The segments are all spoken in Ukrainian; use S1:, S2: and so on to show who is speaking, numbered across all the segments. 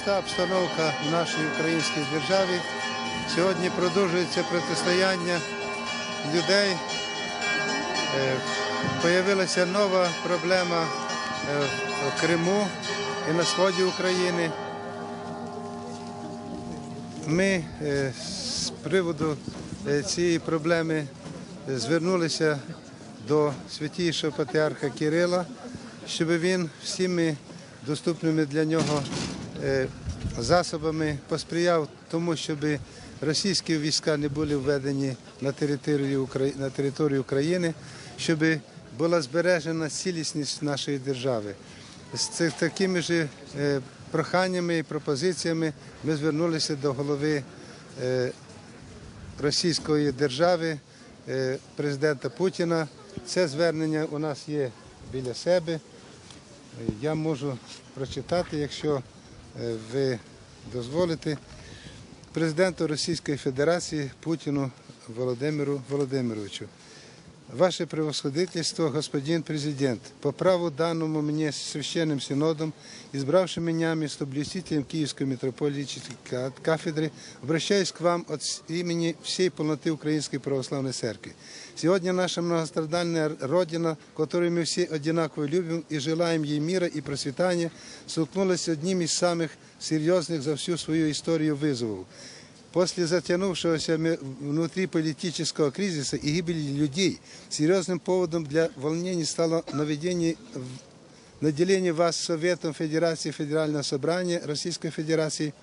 S1: Та обстановка в нашій українській державі. Сьогодні продовжується протистояння людей. Е, Появилася нова проблема е, в Криму і на сході України. Ми е, з приводу цієї проблеми звернулися до святійшого патріарха Кирила, щоб він всіми доступними для нього засобами посприяв тому, щоб російські війська не були введені на територію на територію України, щоб була збережена цілісність нашої держави. З такими ж е, проханнями і пропозиціями ми звернулися до голови е, Російської держави, е, президента Путіна. Це звернення у нас є біля себе. Е, Я можу прочитати, якщо е, ви дозволите. Президенту Російської Федерації Путіну Володимиру Володимировичу. Ваше превосходительство, господин президент, по праву данному мне священным синодом, избравшим меня местоблюстителем Киевской митрополитической ка- кафедры, обращаюсь к вам от с- имени всей полноты Украинской Православной Церкви. Сегодня наша многострадальная Родина, которую мы все одинаково любим и желаем ей мира и процветания, столкнулась с одним из самых серьезных за всю свою историю вызовов. После затянувшегося внутриполитического кризиса и гибели людей серьезным поводом для волнений стало наведение наделение вас Советом Федерации Федерального собрания Российской Федерации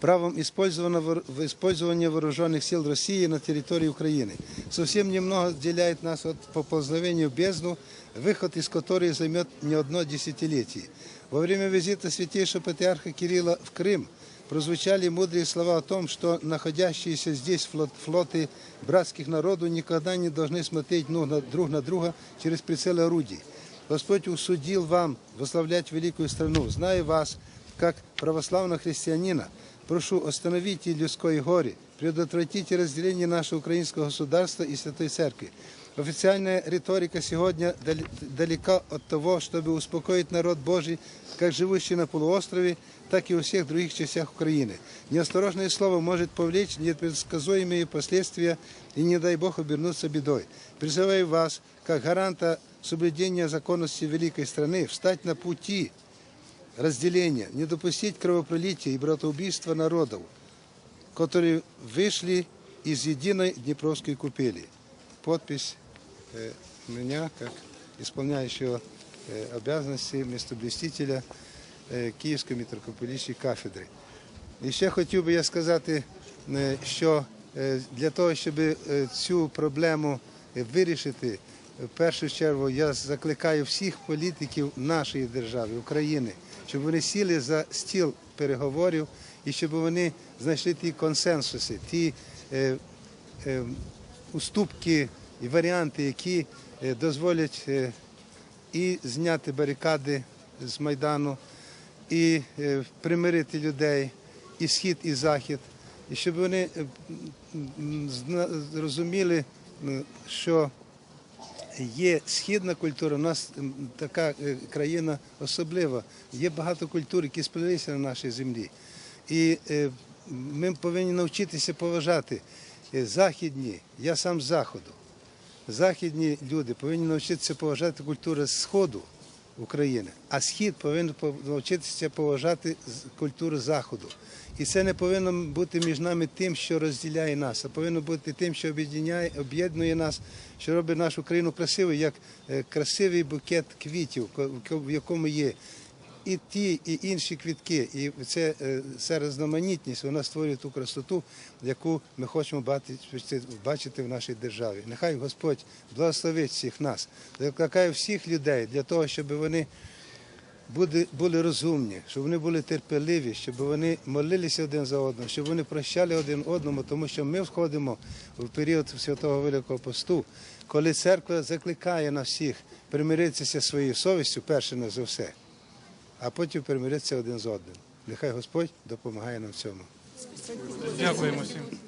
S1: правом использования вооруженных сил России на территории Украины. Совсем немного отделяет нас от поползновения в бездну, выход из которой займет не одно десятилетие. Во время визита святейшего патриарха Кирилла в Крым прозвучали мудрые слова о том, что находящиеся здесь флот- флоты братских народов никогда не должны смотреть ну, на- друг на друга через прицелы орудий. Господь усудил вам возглавлять великую страну. Зная вас, как православного христианина, прошу, остановите людское горе, предотвратите разделение нашего украинского государства и Святой Церкви. Официальная риторика сегодня дал- далека от того, чтобы успокоить народ Божий, как живущий на полуострове, так и во всех других частях Украины. Неосторожное слово может повлечь непредсказуемые последствия и, не дай Бог, обернуться бедой. Призываю вас, как гаранта соблюдения законности великой страны, встать на пути разделения, не допустить кровопролития и братоубийства народов, которые вышли из единой Днепровской купели. Подпись меня, как исполняющего э, обязанности местоблюстителя е, Київської митрополітичної кафедри. І ще хотів би я сказати, що для того, щоб цю проблему вирішити, в першу чергу я закликаю всіх політиків нашої держави, України, щоб вони сіли за стіл переговорів і щоб вони знайшли ті консенсуси, ті е, е, уступки і варіанти, які е, дозволять е, і зняти барикади з Майдану, і е, примирити людей, і схід, і захід, і щоб вони зрозуміли, що є східна культура, у нас така країна особлива. Є багато культур, які сплелися на нашій землі. І ми повинні навчитися поважати західні, я сам з заходу. Західні люди повинні навчитися поважати культуру Сходу України, а Схід повинен пов- навчитися поважати культуру Заходу. І це не повинно бути між нами тим, що розділяє нас, а повинно бути тим, що об'єднує, об'єднує нас, що робить нашу країну красивою, як е, красивий букет квітів, в якому є і ті, і інші квітки. І це, е, ця різноманітність вона створює ту красоту, яку ми хочемо бачити, в нашій державі. Нехай Господь благословить всіх нас, закликає всіх людей для того, щоб вони були, розумні, щоб вони були терпеливі, щоб вони молилися один за одним, щоб вони прощали один одному, тому що ми входимо в період святого Великого посту, коли церква закликає нас всіх примиритися своєю совістю, перше не за все, а потім примиритися один з одним. Нехай Господь допомагає нам в цьому.
S2: Дякуємо всім.